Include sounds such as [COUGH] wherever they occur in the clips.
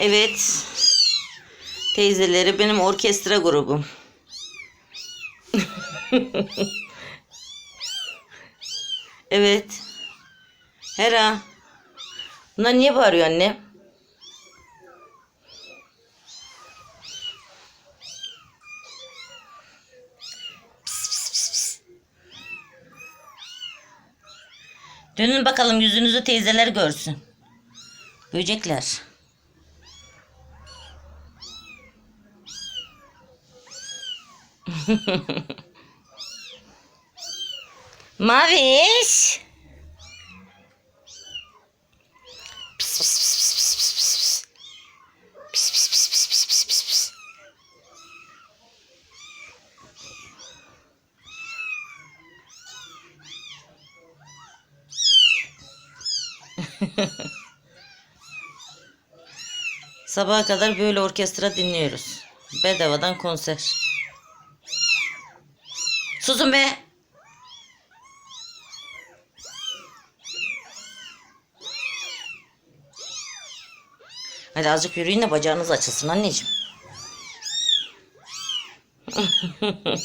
Evet. Teyzeleri benim orkestra grubum. [LAUGHS] evet. Hera. Bunlar niye bağırıyor anne? Dönün bakalım yüzünüzü teyzeler görsün. Böcekler. Maviş. Pis, pis, pis, pis, pis, pis, pis, pis. Pis, pis, pis, pis, pis, pis. Sabaha kadar böyle orkestra dinliyoruz. Bedavadan konser. Susun be. Hadi azıcık yürüyün de bacağınız açılsın anneciğim. [LAUGHS]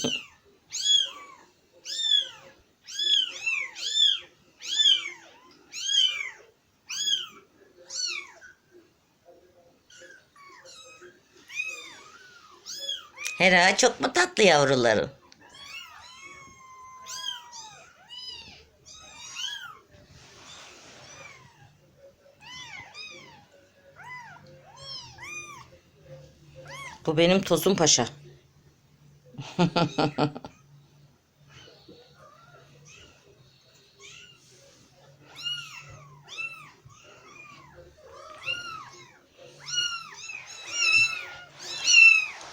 Hera çok mu tatlı yavrularım? Bu benim Tosun Paşa. [LAUGHS]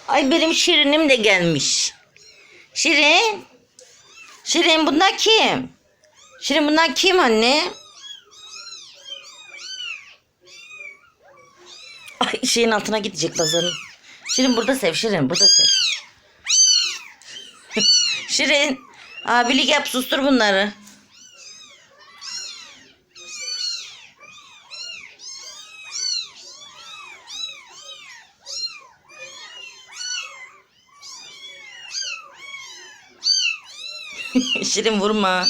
Ay benim Şirin'im de gelmiş. Şirin. Şirin bunlar kim? Şirin bunlar kim anne? Ay şeyin altına gidecek Lazan'ın. Şirin burada sev Şirin burada sev. [LAUGHS] Şirin abilik yap sustur bunları. [LAUGHS] Şirin vurma.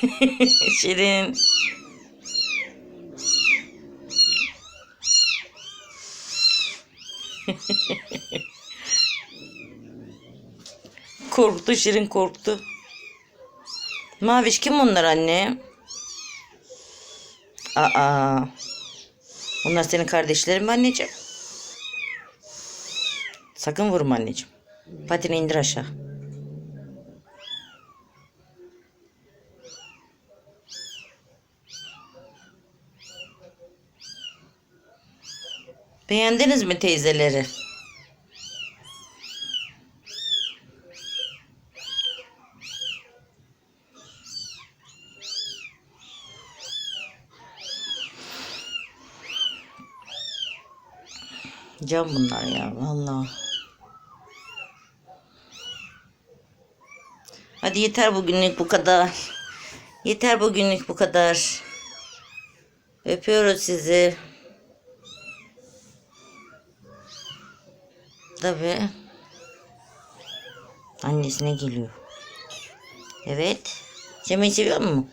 [LAUGHS] Şirin. [LAUGHS] korktu Şirin korktu. Maviş kim bunlar anne? Aa. Bunlar senin kardeşlerin mi anneciğim? Sakın vurma anneciğim. Patini indir aşağı. Beğendiniz mi teyzeleri? Can bunlar ya vallahi. Hadi yeter bugünlük bu kadar. Yeter bugünlük bu kadar. Öpüyoruz sizi. Tabii. Annesine geliyor. Evet. Yemeği seviyor mu?